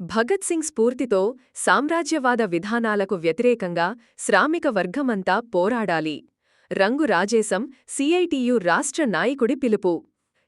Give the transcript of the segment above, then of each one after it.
భగత్ సింగ్ స్ఫూర్తితో సామ్రాజ్యవాద విధానాలకు వ్యతిరేకంగా శ్రామిక వర్గమంతా పోరాడాలి. రంగు రాజేశం సిఐటియు రాష్ట్ర నాయకుడి పిలుపు.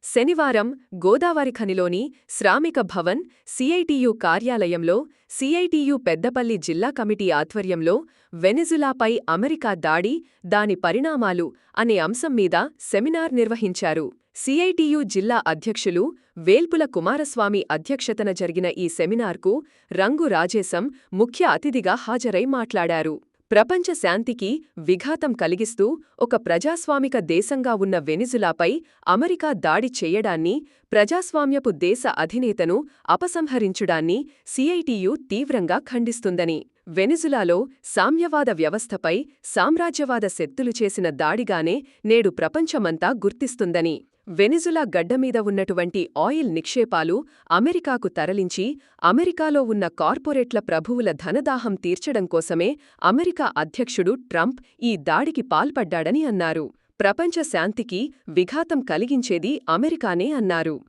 శనివారం గోదావరిఖనిలోని శ్రామిక భవన్ సిఐటియు కార్యాలయంలో సిఐటియు పెద్దపల్లి జిల్లా కమిటీ ఆధ్వర్యంలో వెనిజులాపై అమెరికా దాడి దాని పరిణామాలు అనే అంశం మీద సెమినార్ నిర్వహించారు. సిఐటియు జిల్లా అధ్యక్షులు వేల్పుల కుమారస్వామి అధ్యక్షతన జరిగిన ఈ సెమినార్కు రంగు రాజేశం ముఖ్య అతిథిగా హాజరై మాట్లాడారు. ప్రపంచ శాంతికి విఘాతం కలిగిస్తూ ఒక ప్రజాస్వామిక దేశంగా ఉన్న వెనిజులాపై అమెరికా దాడి చేయడాన్ని ప్రజాస్వామ్యపు దేశ అధినేతను అపసంహరించుడాన్ని సిఐటియు తీవ్రంగా ఖండిస్తుందని వెనిజులాలో సామ్యవాద వ్యవస్థపై సామ్రాజ్యవాద శక్తులు చేసిన దాడిగానే నేడు ప్రపంచమంతా గుర్తిస్తుందని వెనిజులా గడ్డమీద ఉన్నటువంటి ఆయిల్ నిక్షేపాలు అమెరికాకు తరలించి అమెరికాలో ఉన్న కార్పొరేట్ల ప్రభువుల ధనదాహం తీర్చడం కోసమే అమెరికా అధ్యక్షుడు ట్రంప్ ఈ దాడికి పాల్పడ్డాడని అన్నారు. ప్రపంచ శాంతికి విఘాతం కలిగించేది అమెరికానే అన్నారు.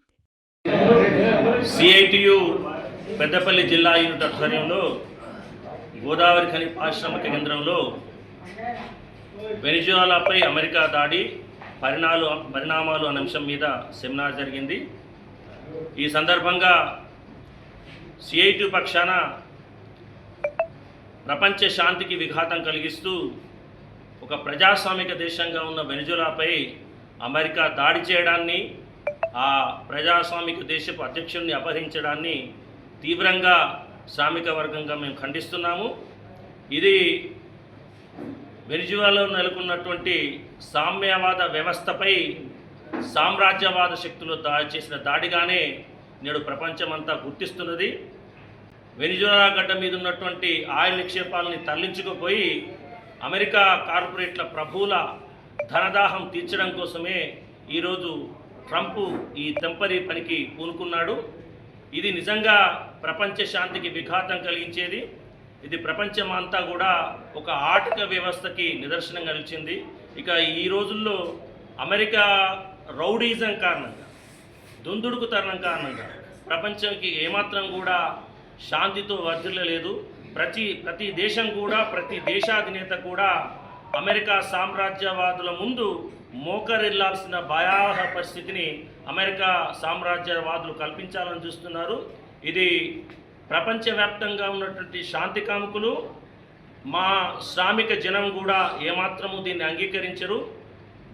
పెద్దపల్లి జిల్లా యూనిట్ ఆధ్వర్యంలో గోదావరి ఖని పారిశ్రామిక కేంద్రంలో వెనిజువాలాపై అమెరికా దాడి పరిణాలు పరిణామాలు అనే అంశం మీద సెమినార్ జరిగింది. ఈ సందర్భంగా సిఐటి పక్షాన ప్రపంచ శాంతికి విఘాతం కలిగిస్తూ ఒక ప్రజాస్వామిక దేశంగా ఉన్న వెనుజులాపై అమెరికా దాడి చేయడాన్ని ఆ ప్రజాస్వామిక దేశపు అధ్యక్షుడిని అపహరించడాన్ని తీవ్రంగా శ్రామిక వర్గంగా మేము ఖండిస్తున్నాము. ఇది వెనిజువాలో నెలకొన్నటువంటి సామ్యవాద వ్యవస్థపై సామ్రాజ్యవాద శక్తులు దా చేసిన దాడిగానే నేడు ప్రపంచమంతా గుర్తిస్తున్నది. వెనిజులా గడ్డ మీద ఉన్నటువంటి ఆయిల్ నిక్షేపాలని తరలించుకుపోయి అమెరికా కార్పొరేట్ల ప్రభువుల ధనదాహం తీర్చడం కోసమే ఈరోజు ట్రంప్ ఈ తెంపరి పనికి పూనుకున్నాడు. ఇది నిజంగా ప్రపంచ శాంతికి విఘాతం కలిగించేది. ఇది ప్రపంచమంతా కూడా ఒక ఆర్థిక వ్యవస్థకి నిదర్శనంగా నిలిచింది ఇక ఈ రోజుల్లో అమెరికా రౌడీజం కారణంగా దుందుడుకు తరణం కారణంగా ప్రపంచానికి ఏమాత్రం కూడా శాంతితో వర్ధిల్లలేదు. ప్రతి ప్రతి దేశం కూడా ప్రతి దేశాధినేత కూడా అమెరికా సామ్రాజ్యవాదుల ముందు మోకరిల్లాల్సిన భయావహ పరిస్థితిని అమెరికా సామ్రాజ్యవాదులు కల్పించాలని చూస్తున్నారు. ఇది ప్రపంచవ్యాప్తంగా ఉన్నటువంటి శాంతి కాముకులు మా శ్రామిక జనం కూడా ఏమాత్రము దీన్ని అంగీకరించరు.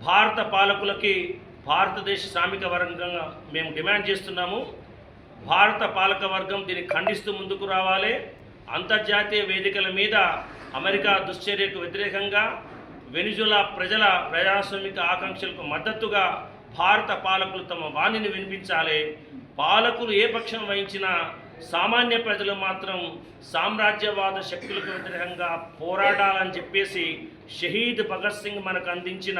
భారత పాలకులకి భారతదేశ శ్రామిక వర్గంగా మేము డిమాండ్ చేస్తున్నాము. భారత పాలక వర్గం దీన్ని ఖండిస్తూ ముందుకు రావాలి. అంతర్జాతీయ వేదికల మీద అమెరికా దుశ్చర్యకు వ్యతిరేకంగా వెనిజులా ప్రజల ప్రజాస్వామిక ఆకాంక్షలకు మద్దతుగా భారత పాలకులు తమ వాణిని వినిపించాలి. పాలకులు ఏ పక్షం వహించినా సామాన్య ప్రజలు మాత్రం సామ్రాజ్యవాద శక్తులకు వ్యతిరేకంగా పోరాడాలని చెప్పేసి షహీద్ భగత్ సింగ్ మనకు అందించిన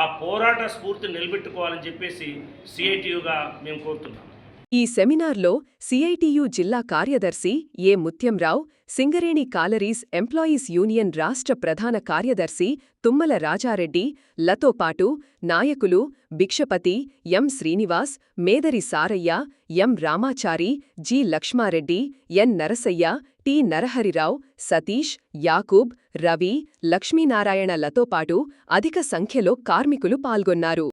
ఆ పోరాట స్ఫూర్తిని నిలబెట్టుకోవాలని చెప్పేసి సిఐటియుగా మేము కోరుతున్నాం. ఈ సెమినార్లో సిఐటియు జిల్లా కార్యదర్శి A Mutyamrao Singareni collieries employees union రాష్ట్ర ప్రధాన కార్యదర్శి తుమ్మల రాజారెడ్డి లతో పాటు నాయకులు Bhikshapathi M Srinivas Medari Sarayya M Ramachari G Lakshma Reddy N Narasayya T Narahari Rao Satish Yakub Ravi Lakshminarayana లతో పాటు అధిక సంఖ్యలో కార్మికులు పాల్గొన్నారు.